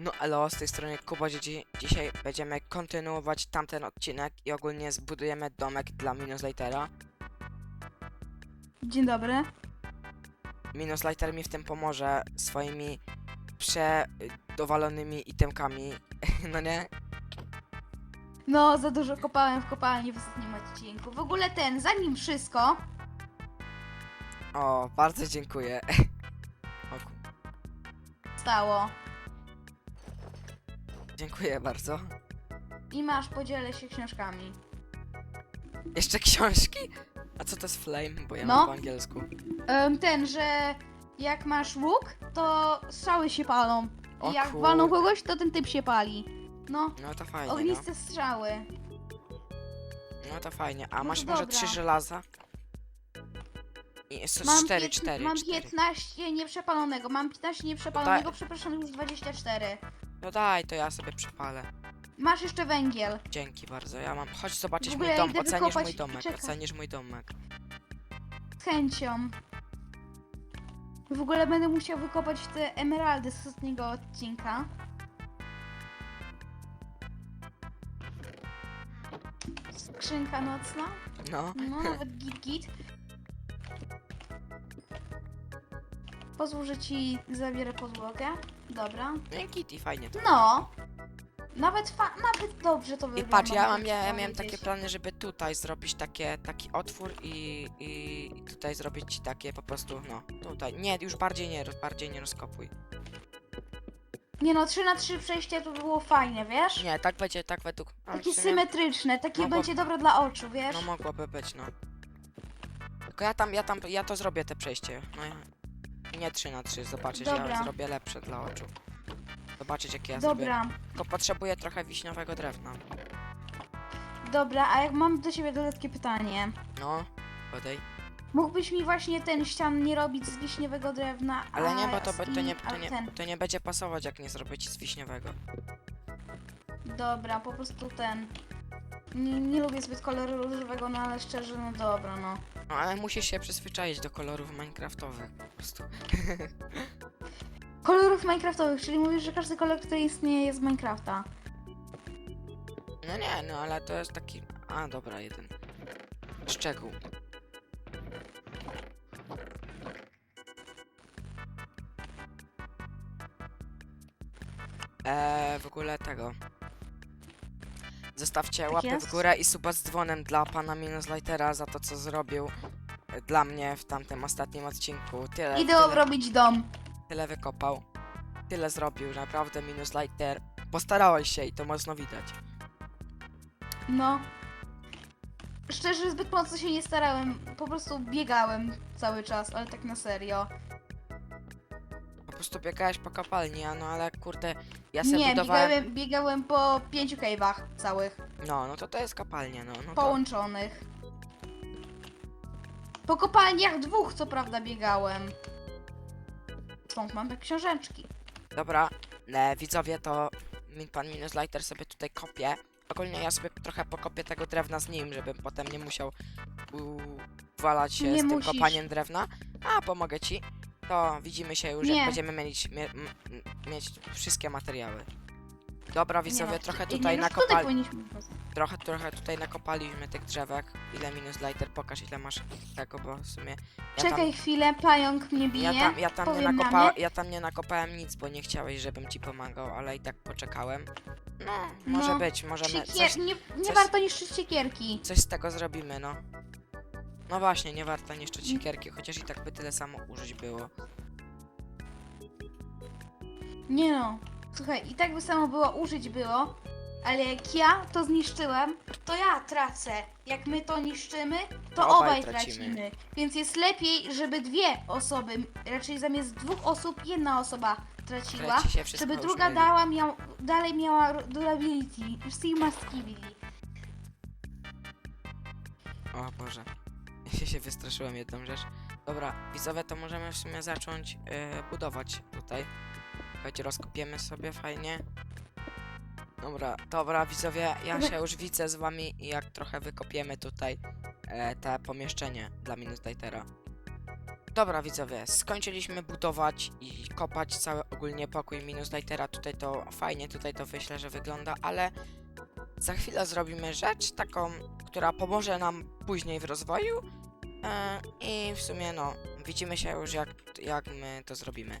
No elo, z tej strony Kuba, Dzi- dzisiaj będziemy kontynuować tamten odcinek i ogólnie zbudujemy domek dla Minuslightera. Dzień dobry. Minuslighter mi w tym pomoże swoimi przedowalonymi itemkami, no nie? No, za dużo kopałem w kopalni w ostatnim odcinku. W ogóle ten, zanim wszystko, O, bardzo dziękuję. Stało. Dziękuję bardzo. I masz, podzielę się książkami. Jeszcze książki? A co to jest flame? Bo ja No. mam po angielsku. Em, ten, że jak masz łuk, to strzały się palą. O I jak kur- walną kogoś, to ten typ się pali. No, No to fajnie, no. ogniste strzały. No to fajnie. A No to masz może dobra. trzy żelaza? I jest Mam, cztery, pięt- cztery, mam cztery. 15 nieprzepalonego, mam 15 nieprzepalonego, przepraszam, już 24. No daj, to ja sobie przypalę. Masz jeszcze węgiel. Dzięki bardzo, ja mam. Chodź zobaczyć W mój dom, idę ocenisz wykopać- mój domek, czekaj. ocenisz mój domek. Z chęcią. W ogóle będę musiał wykopać te emeraldy z ostatniego odcinka. Skrzynka nocna. No, No, nawet git git. Pozwól, że ci zabierę podłogę. Dobra. dzięki i fajnie to. No. Nawet fa- nawet dobrze to I wygląda. patrz, ja, mam, muszę ja, ja ci miałem takie plany, żeby tutaj zrobić takie, taki otwór i, i, i tutaj zrobić takie po prostu, no, tutaj. Nie, już bardziej nie, roz- bardziej nie rozkopuj. Nie no, 3 na 3 przejście to by było fajne, wiesz? Nie, tak będzie, tak według... a, w Takie sumie- symetryczne, takie będzie dobre dla oczu, wiesz? No mogłoby być, no. Tylko ja tam, ja tam, ja to zrobię te przejście. No ja... Nie 3 na 3, zobaczysz, ja Dobra. zrobię lepsze dla oczu. Zobaczyć jakie ja zrobię. Dobra, Tylko potrzebuję trochę wiśniowego drewna. dobra, a jak mam do ciebie dodatkie pytanie. No, podej. Mógłbyś mi właśnie ten ścian nie robić z wiśniowego drewna, Ale a nie, bo to, z be- to, in- nie, a to, nie, ten. to nie będzie pasować, jak nie zrobić z wiśniowego. Dobra, po prostu ten. Nie, nie lubię zbyt koloru różowego, no ale szczerze, no dobra, no. No ale musisz się przyzwyczaić do kolorów minecraftowych po prostu. Kolorów minecraftowych, czyli mówisz, że każdy kolor, który istnieje jest z Minecrafta. No nie, no ale to jest taki... A, dobra, jeden. Szczegół. Eee, w ogóle tego. Zostawcie Tak łapę jest? w górę i suba z dzwonem dla pana Minuslightera za to, co zrobił e, dla mnie w tamtym ostatnim odcinku. Tyle, Idę tyle, obrobić dom. tyle wykopał. Tyle zrobił, naprawdę Minuslighter. Postarałeś się i to mocno widać. No. Szczerze, zbyt mocno się nie starałem. Po prostu biegałem cały czas, ale tak na serio. Po prostu biegałeś po kopalni, a no ale kurde, ja sobie nie, budowałem... biegałem, biegałem po pięciu cave'ach całych. No, no to to jest kopalnia, no. no to... połączonych. Po kopalniach dwóch, co prawda, biegałem. Stąd mam te książeczki. Dobra, e, widzowie, to mi- pan Minuslighter sobie tutaj kopie. Ogólnie ja sobie trochę pokopię tego drewna z nim, żebym potem nie musiał uwalać się Nie z tym musisz. kopaniem drewna. A, pomogę ci. To widzimy się już, Nie. jak będziemy mieć, mie, m, mieć wszystkie materiały. Dobra, widzowie, Nie, trochę tutaj no, nakopali... powinniśmy... Trochę, trochę tutaj nakopaliśmy tych drzewek. Ile Minuslighter? Pokaż ile masz tego, bo w sumie... Ja tam- Czekaj chwilę, pająk mnie bije. Ja tam, ja, tam nie powiem nakopa, mamie. ja tam nie nakopałem nic, bo nie chciałeś, żebym ci pomagał, ale i tak poczekałem. No, No, może być, możemy Siekier... coś, Nie, nie coś- warto niszczyć siekierki. coś z tego zrobimy, no. No właśnie, nie warto niszczyć siekierki, chociaż i tak by tyle samo użyć było. Nie no. Słuchaj, i tak by samo było użyć było, ale jak ja to zniszczyłem, to ja tracę. Jak my to niszczymy, to obaj tracimy. Więc jest lepiej, żeby dwie osoby, raczej zamiast dwóch osób jedna osoba traciła, Traci się wszystko żeby już druga myli. dała miał, dalej miała ro- durability, Sigma Skibidi. O Boże, ja się wystraszyłem jedną rzecz. Dobra, widzowie, to możemy w sumie zacząć e, budować tutaj. Słuchajcie, rozkopiemy sobie fajnie. Dobra, dobra, widzowie, ja się już widzę z wami i jak trochę wykopiemy tutaj e, te pomieszczenie dla Minuslightera. Dobra, widzowie, skończyliśmy budować i kopać całe ogólnie pokój minus lightera. Tutaj to fajnie, tutaj to wyślę, że wygląda, ale za chwilę zrobimy rzecz taką, która pomoże nam później w rozwoju. E, I w sumie no, widzimy się już jak, jak my to zrobimy.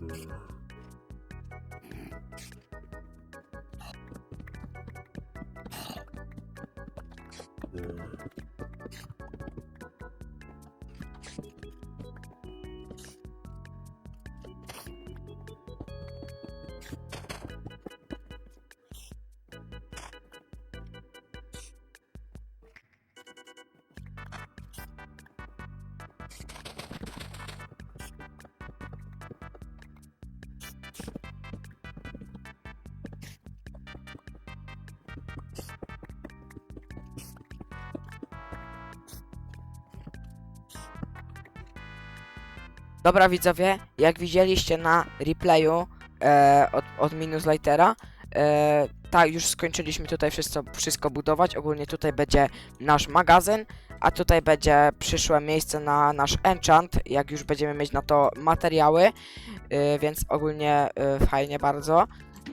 Yeah. Dobra widzowie, jak widzieliście na replayu e, od, od Minus Lightera, e, tak, już skończyliśmy tutaj wszystko, wszystko budować. Ogólnie tutaj będzie nasz magazyn, a tutaj będzie przyszłe miejsce na nasz enchant, jak już będziemy mieć na to materiały, e, więc ogólnie e, fajnie bardzo.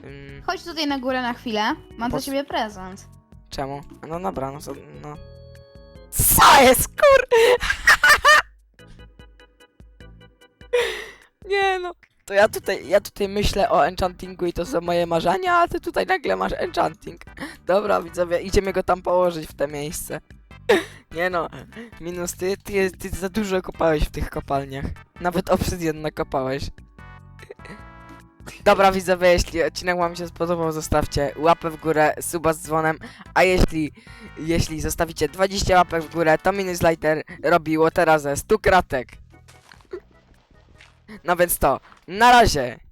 Ym, Chodź tutaj na górę na chwilę. Mam dla ciebie prezent. czemu? No dobra, no, co- no. Co jest kur... Nie no. To ja tutaj, ja tutaj myślę o enchantingu i to są moje marzenia, a ty tutaj nagle masz enchanting. Dobra, widzowie, idziemy go tam położyć w te miejsce. Nie no, minus ty, ty, ty za dużo kopałeś w tych kopalniach. Nawet obsydian nakopałeś. Dobra widzowie, jeśli odcinek wam się spodobał, zostawcie łapę w górę, suba z dzwonem, a jeśli, jeśli zostawicie 20 łapek w górę, to Minus Lighter robiło teraz ze 100 kratek. No więc to, na razie!